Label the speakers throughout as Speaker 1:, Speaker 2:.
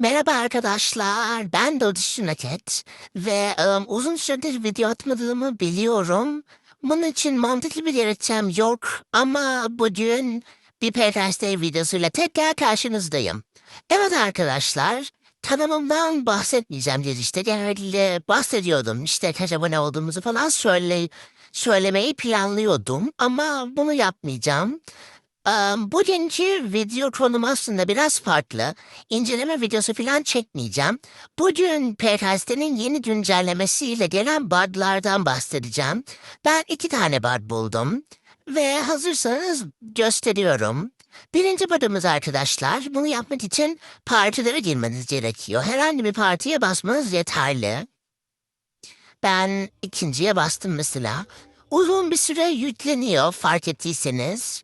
Speaker 1: Merhaba arkadaşlar, ben Dodi Şunaket ve ım, uzun süredir video atmadığımı biliyorum. Bunun için mantıklı bir gerekçem yok ama bugün bir PTSD videosuyla tekrar karşınızdayım. Evet arkadaşlar, kanalımdan bahsetmeyeceğim diye işte genelde bahsediyordum. İşte kaç abone olduğumuzu falan söyle, söylemeyi planlıyordum ama bunu yapmayacağım. Am, Bugünkü video konum aslında biraz farklı. İnceleme videosu falan çekmeyeceğim. Bugün PKS'nin yeni güncellemesiyle gelen bug'lardan bahsedeceğim. Ben iki tane bug buldum. Ve hazırsanız gösteriyorum. Birinci bug'ımız arkadaşlar. Bunu yapmak için partilere girmeniz gerekiyor. Herhangi bir partiye basmanız yeterli. Ben ikinciye bastım mesela. Uzun bir süre yükleniyor fark ettiyseniz.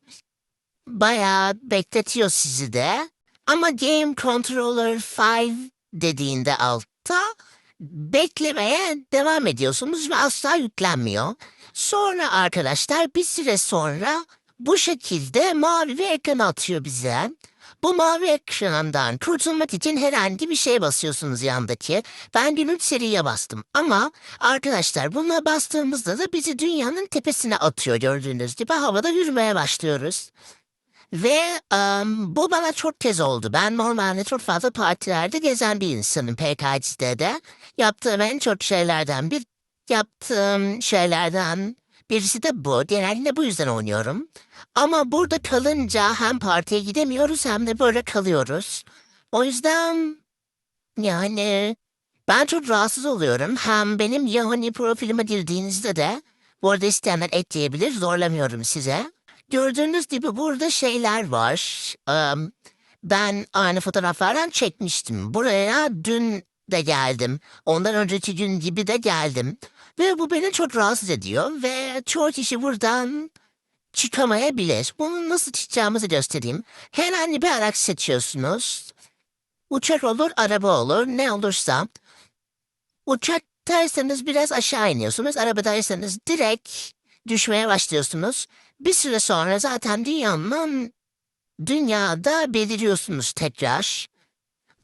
Speaker 1: Bayağı bekletiyor sizi de. Ama Game Controller 5 dediğinde altta beklemeye devam ediyorsunuz ve asla yüklenmiyor. Sonra arkadaşlar bir süre sonra bu şekilde mavi bir ekran atıyor bize. Bu mavi ekrandan kurtulmak için herhangi bir şey basıyorsunuz yandaki. Ben günün seriye bastım ama arkadaşlar buna bastığımızda da bizi dünyanın tepesine atıyor gördüğünüz gibi havada yürümeye başlıyoruz. Ve em, bu bana çok kez oldu. Ben normalde çok fazla partilerde gezen bir insanım PKC'de de. Yaptığım en çok şeylerden bir yaptığım şeylerden birisi de bu. Genelde bu yüzden oynuyorum. Ama burada kalınca hem partiye gidemiyoruz hem de böyle kalıyoruz. O yüzden yani ben çok rahatsız oluyorum. Hem benim Yahoo profilime girdiğinizde de bu arada isteyenler ekleyebilir. Zorlamıyorum size. Gördüğünüz gibi burada şeyler var. Am, ben aynı fotoğraflardan çekmiştim. Buraya dün de geldim. Ondan önceki gün gibi de geldim. Ve bu beni çok rahatsız ediyor ve çoğu kişi buradan çıkamayabilir. Bunu nasıl çıkacağımızı göstereyim. Herhangi bir araç seçiyorsunuz. Uçak olur, araba olur, ne olursa. Uçaktaysanız biraz aşağı iniyorsunuz. Arabadaysanız direkt düşmeye başlıyorsunuz. Bir süre sonra zaten dünyanın dünyada beliriyorsunuz tekrar.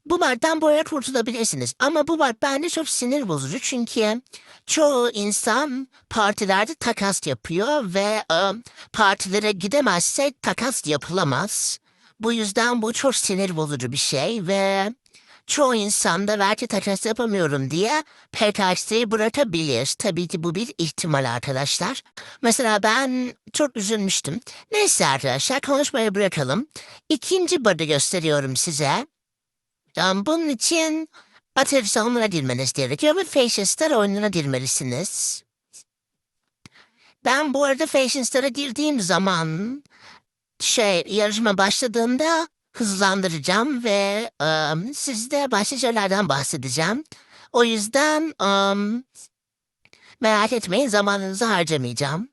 Speaker 1: Bu bardan boya kurtulabilirsiniz. Ama bu bar bende çok sinir bozucu çünkü çoğu insan partilerde takas yapıyor ve e, partilere gidemezse takas yapılamaz. Bu yüzden bu çok sinir bozucu bir şey ve çoğu insan da belki takas yapamıyorum diye PKX'yi bırakabilir. Tabii ki bu bir ihtimal arkadaşlar. Mesela ben çok üzülmüştüm. Neyse arkadaşlar konuşmayı bırakalım. İkinci barı gösteriyorum size. Um, bunun için Atari oyununa girmeniz gerekiyor ve Fashion Star oyununa girmelisiniz. Ben bu arada Fashion Star'a girdiğim zaman şey yarışma başladığında hızlandıracağım ve um, sizde başka şeylerden bahsedeceğim. O yüzden um, merak etmeyin zamanınızı harcamayacağım.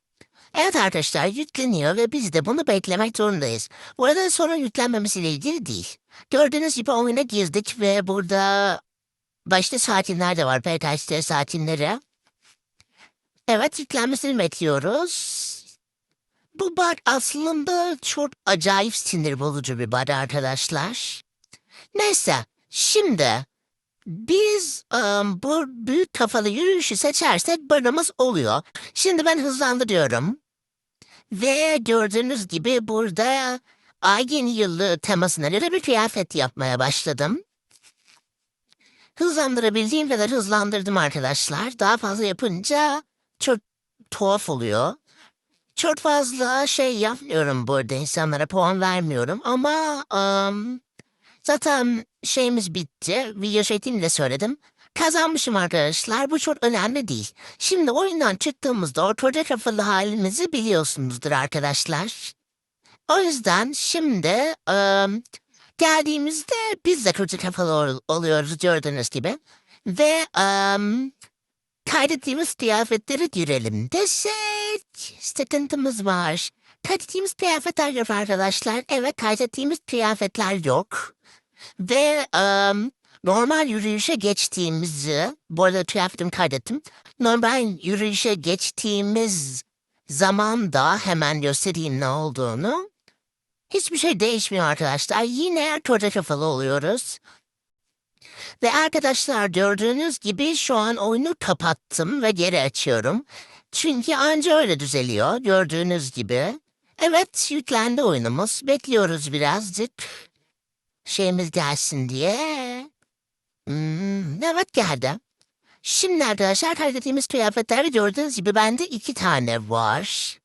Speaker 1: Evet arkadaşlar yükleniyor ve biz de bunu beklemek zorundayız. Bu arada sorun yüklenmemesiyle ilgili değil. Gördüğünüz gibi oyuna girdik ve burada başta sakinler de var. PKST sakinleri. Evet yüklenmesini bekliyoruz. Bu bug aslında çok acayip sinir bozucu bir bug arkadaşlar. Neyse şimdi biz ım, bu büyük kafalı yürüyüşü seçersek barımız oluyor. Şimdi ben hızlandırıyorum. Ve gördüğünüz gibi burada ay yeni yılı temasına göre bir kıyafet yapmaya başladım. Hızlandırabildiğim kadar hızlandırdım arkadaşlar. Daha fazla yapınca çok tuhaf oluyor. Çok fazla şey yapmıyorum burada insanlara puan vermiyorum ama ım, zaten şeyimiz bitti. Video şeklini de söyledim. Kazanmışım arkadaşlar. Bu çok önemli değil. Şimdi oyundan çıktığımızda ortada kafalı halimizi biliyorsunuzdur arkadaşlar. O yüzden şimdi ım, geldiğimizde biz de kötü kafalı ol- oluyoruz gördüğünüz gibi. Ve ım, kaydettiğimiz kıyafetleri girelim desek sıkıntımız var. Kaydettiğimiz kıyafetler yok arkadaşlar. Evet kaydettiğimiz kıyafetler yok. Ve ım, normal yürüyüşe geçtiğimizi, bu arada kıyafetimi kaydettim. Normal yürüyüşe geçtiğimiz zaman da hemen göstereyim ne olduğunu. Hiçbir şey değişmiyor arkadaşlar. Yine koca kafalı oluyoruz. Ve arkadaşlar gördüğünüz gibi şu an oyunu kapattım ve geri açıyorum. Çünkü anca öyle düzeliyor gördüğünüz gibi. Evet yüklendi oyunumuz. Bekliyoruz birazcık. Şeyimiz gelsin diye. Hmm, evet geldi. Şimdi arkadaşlar kaydettiğimiz kıyafetler gördüğünüz gibi bende iki tane var.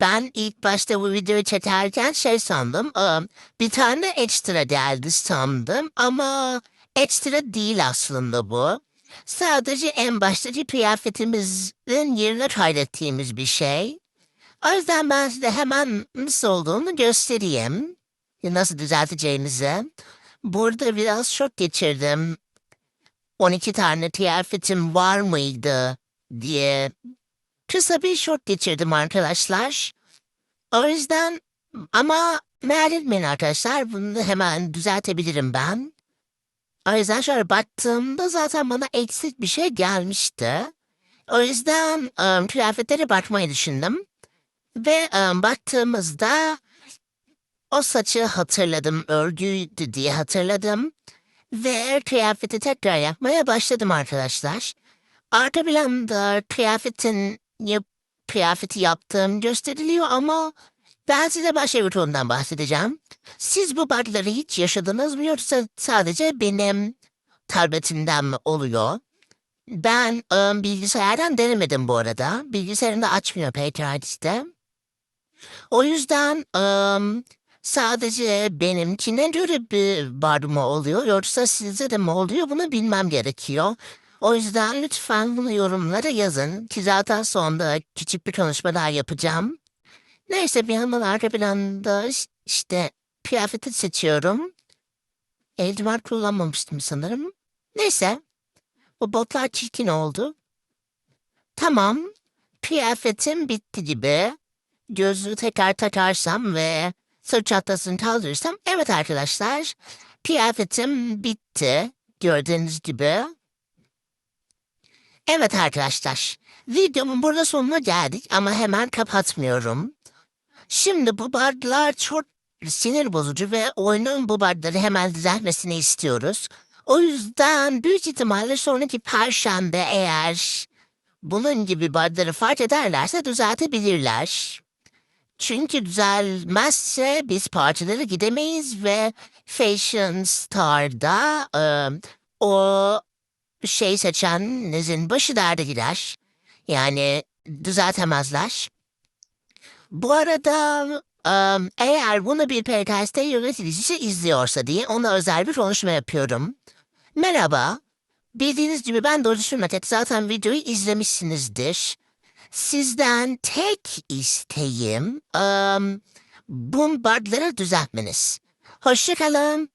Speaker 1: Ben ilk başta bu videoyu çekerken şey sandım. ıı, Bir tane ekstra geldi sandım ama ekstra değil aslında bu. Sadece en baştaki kıyafetimizin yerine kaydettiğimiz bir şey. O yüzden ben size hemen nasıl olduğunu göstereyim. Nasıl düzelteceğimizi. Burada biraz şok geçirdim. 12 tane kıyafetim var mıydı diye kısa bir şok geçirdim arkadaşlar. O yüzden ama merak arkadaşlar bunu hemen düzeltebilirim ben. Şöyle baktığımda zaten bana eksik bir şey gelmişti. O yüzden ım, kıyafetlere bakmayı düşündüm. Ve ım, baktığımızda o saçı hatırladım, örgüydü diye hatırladım. Ve kıyafeti tekrar yapmaya başladım arkadaşlar. Arka planda kıyafetin kıyafeti yaptığım gösteriliyor ama ben size başka bir konudan bahsedeceğim. Siz bu bug'ları hiç yaşadınız mı yoksa sadece benim tabletimden mi oluyor? Ben ım, bilgisayardan denemedim bu arada. Bilgisayarında açmıyor Patriot'te. O yüzden ım, sadece benimkine göre bir mı oluyor yoksa sizde de mi oluyor bunu bilmem gerekiyor. O yüzden lütfen bunu yorumlara yazın ki zaten sonunda küçük bir konuşma daha yapacağım. Neyse bir yandan arka planda iş- işte kıyafeti seçiyorum. Eldiven kullanmamıştım sanırım. Neyse. Bu botlar çirkin oldu. Tamam. Kıyafetim bitti gibi. Gözlüğü tekrar takarsam ve sırt çantasını kaldırırsam. Evet arkadaşlar. Kıyafetim bitti. Gördüğünüz gibi. Evet arkadaşlar. Videomun burada sonuna geldik ama hemen kapatmıyorum. Şimdi bu bardlar çok sinir bozucu ve oyunun bu bardları hemen düzeltmesini istiyoruz. O yüzden büyük ihtimalle sonraki perşembe eğer bunun gibi bardları fark ederlerse düzeltebilirler. Çünkü düzelmezse biz parçaları gidemeyiz ve Fashion Star'da ıı, o şey seçenizin başı derde gider. Yani düzeltemezler. Bu arada eğer bunu bir PKS'te yöneticisi izliyorsa diye ona özel bir konuşma yapıyorum. Merhaba. Bildiğiniz gibi ben Doğru Sürmetet zaten videoyu izlemişsinizdir. Sizden tek isteğim ım, bu bardları düzeltmeniz. Hoşçakalın.